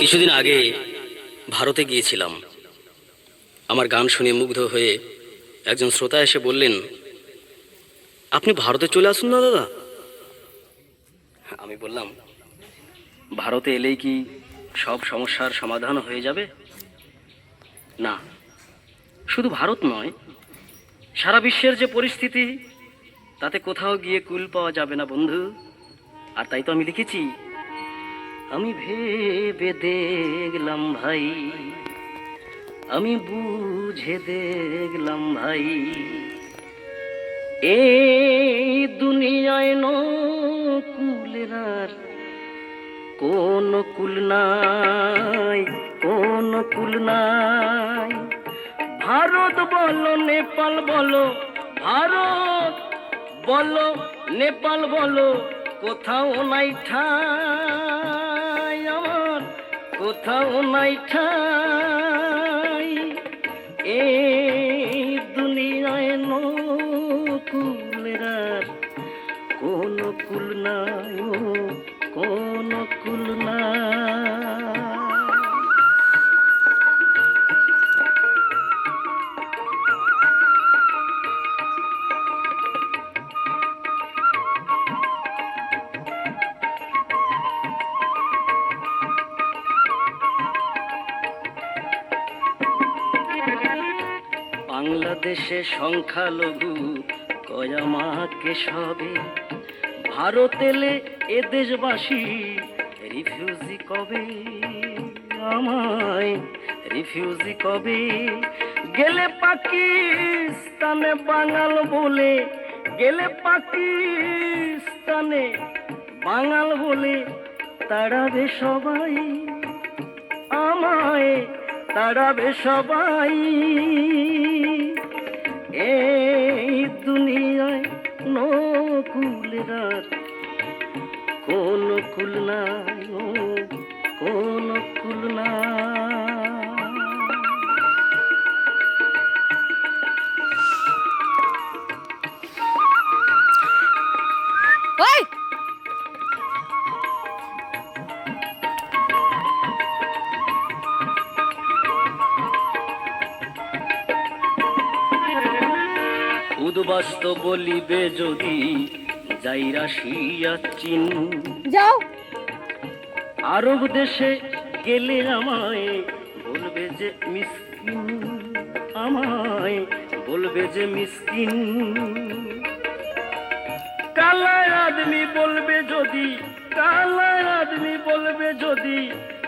কিছুদিন আগে ভারতে গিয়েছিলাম। আমার গান শুনে মুগ্ধ হয়ে একজন শ্রোতা এসে বললেন, আপনি ভারতে চলে আসুন না, দাদা? আমি বললাম, ভারতে এলেই কি সব সমস্যার সমাধান হয়ে যাবে? না, শুধু ভারত নয়, সারা বিশ্বের যে পরিস্থিতি, তাতে কোথাও গিয়ে কুল পাওয়া যাবে না, বন্ধু। আর তাই তো আমি লিখেছি আমি ভেবে দেখলাম ভাই, আমি বুঝে দেখলাম ভাই, এই দুনিয়ায় নকুলের আর কোন কুল নাই, কোন কুল নাই। ভারত বলো, নেপাল বলো, ভারত বলো, নেপাল বলো, কোথাও নাই আমার কোথাও নাই ঠাই। বাংলাদেশে সংখ্যালঘু কয়ামাকে সবে। ভারত এলে এ দেশবাসী রিফিউজি কবে? আমায় রিফিউজি কবে? গেলে পাকিস্তানে বাঙাল বলে, গেলে পাকিস্তানে বাঙাল বলে তাড়াবে সবাই। আমায় তাড়াবে সবাই। উদ্বাস্ত বলিবে যদি যাইরা শিয়া চিন। যাও। আরব দেশে গেলে আমায় বলবে যে মিসকিন আমায় বলবে যে মিসকিন। কালা আদমি বলবে যদি কালা আদমি বলবে যদি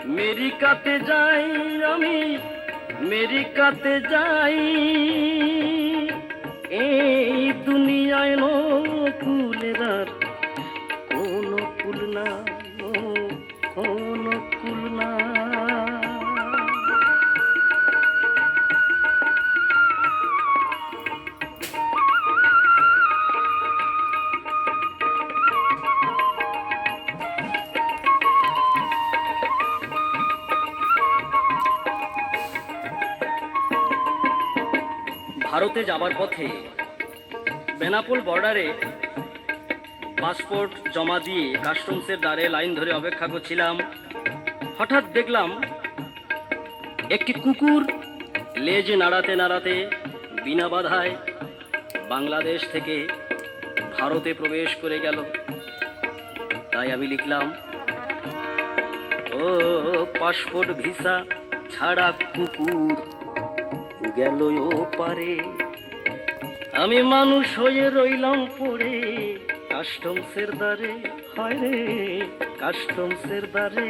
মেরিকাতে যাই আমি মেরিকাতে যাই। এই দুনিয়ায় নকুলের আর কোন ফুল না। ভারতে যাবার পথে বেনাপোল বর্ডারে পাসপোর্ট জমা দিয়ে কাস্টমসের দ্বারে লাইন ধরে অপেক্ষা করছিলাম। হঠাৎ দেখলাম একটি কুকুর লেজ নাড়াতে নাড়াতে বিনা বাধায় বাংলাদেশ থেকে ভারতে প্রবেশ করে গেল। তাই আমি লিখলাম, ও পাসপোর্ট ভিসা ছাড়া কুকুর গেল পারে। আমি মানুষ হয়ে রইলাম পড়ে। কাস্টমসের দ্বারে, হয় রে, কাস্টমসের দ্বারে।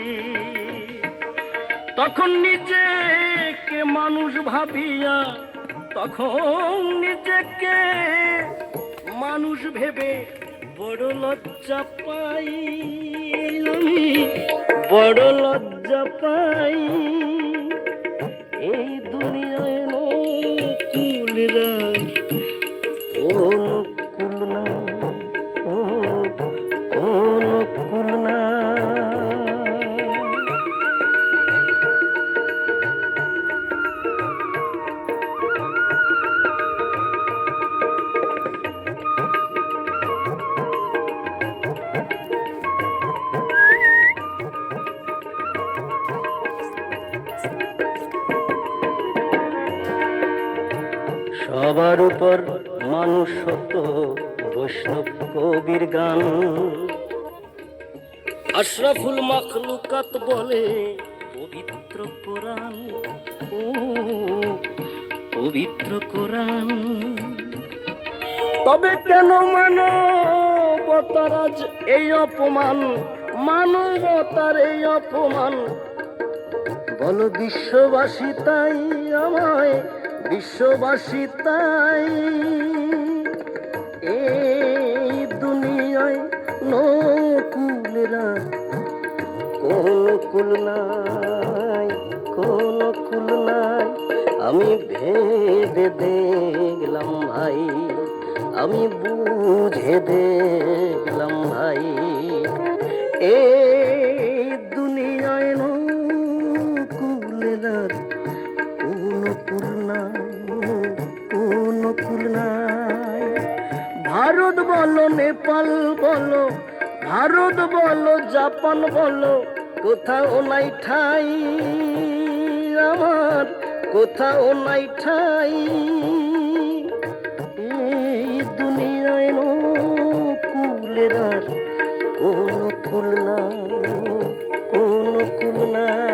তখন নিজেকে মানুষ ভাবিয়া, তখন নিজেকে মানুষ ভেবে বড় লজ্জা পাই আমি বড় লজ্জা পাই এই দুনিয়ায় নকুলরা ও নকুল সবার উপর মানুষ সত্য, বৈষ্ণব কবির গান। আশরাফুল মাখলুকাত বলে, পবিত্র কোরআন। ও, পবিত্র কোরআন। তবে কেন মানবতার আজ এই অপমান? মানবতার এই অপমান। বলো, বিশ্ববাসী তাই আমায় বিশ্ববাসী তাই এই দুনিয়ায় নকুলেরা কোন কুল নাই, কোন কুল নাই। আমি ভেবে দেখলাম ভাই, আমি বুঝে দেখলাম ভাই। এই নতুন নাই। ভারত বলো, নেপাল বলো, ভারত বলো, জাপান বলো, কোথাও নাই ঠাই আমার, কোথাও নাই ঠাই। দুনিয়ায় কুলের আর কোন কুল না কোন কুল না